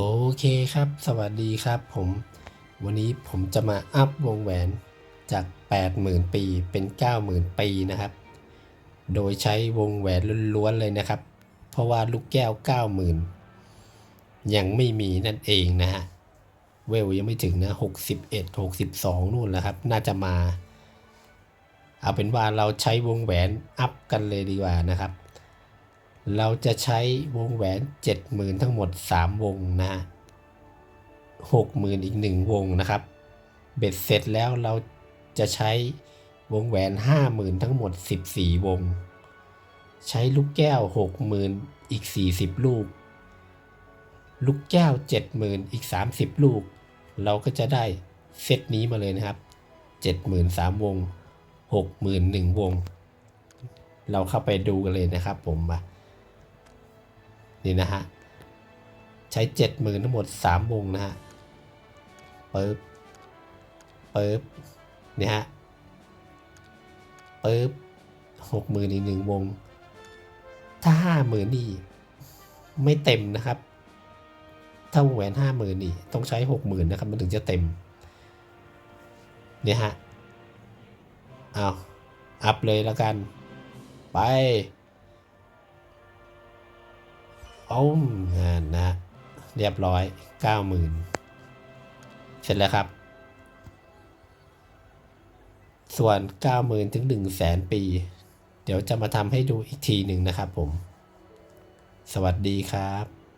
โอเคครับ สวัสดีครับผม วันนี้ผมจะมาอัพวงแหวนจาก 80,000 ปีเป็น 90,000 ปีนะครับ โดยใช้วงแหวนล้วนๆเลยนะครับ เพราะว่าลูกแก้ว 90,000 ยังไม่มีนั่นเองนะฮะ เวลยังไม่ถึงนะ 61 62 นู่นแหละครับ น่าจะมา เอาเป็นว่าเราใช้วงแหวนอัพกันเลยดีกว่านะครับ เราจะใช้วงแหวน 70,000 ทั้งหมด 3 วงนะ60,000 อีก 1 วงนะครับ เบ็ดเสร็จแล้วเราจะใช้วงแหวน 50,000 ทั้งหมด 14 วง ใช้ลูกแก้ว 60,000 อีก 40 ลูก ลูกแก้ว 70,000 อีก 30 ลูก เราก็จะได้เซตนี้มาเลยนะครับ 70,000 3 วง 60,000 1 วง เราเข้าไปดูกันเลยนะครับผมมา นี่นะฮะ ใช้เจ็ดหมื่นทั้งหมดสามวงนะฮะปึ๊บปึ๊บเนี่ยฮะปึ๊บหกหมื่นอีกหนึ่งวง ถ้าห้าหมื่นนี่ไม่เต็มนะครับ ถ้าวงแหวนห้าหมื่นนี่ต้องใช้หกหมื่นนะครับมันถึงจะเต็ม เนี่ยฮะ เอาอัพเลยแล้วกัน ไป อ้มงานนะ เรียบร้อย 90,000 เสร็จแล้วครับ ส่วน 90,000 ถึง 1 0 0 0 0แสนปี เดี๋ยวจะมาทำให้ดูอีกทีหนึ่งนะครับผม สวัสดีครับ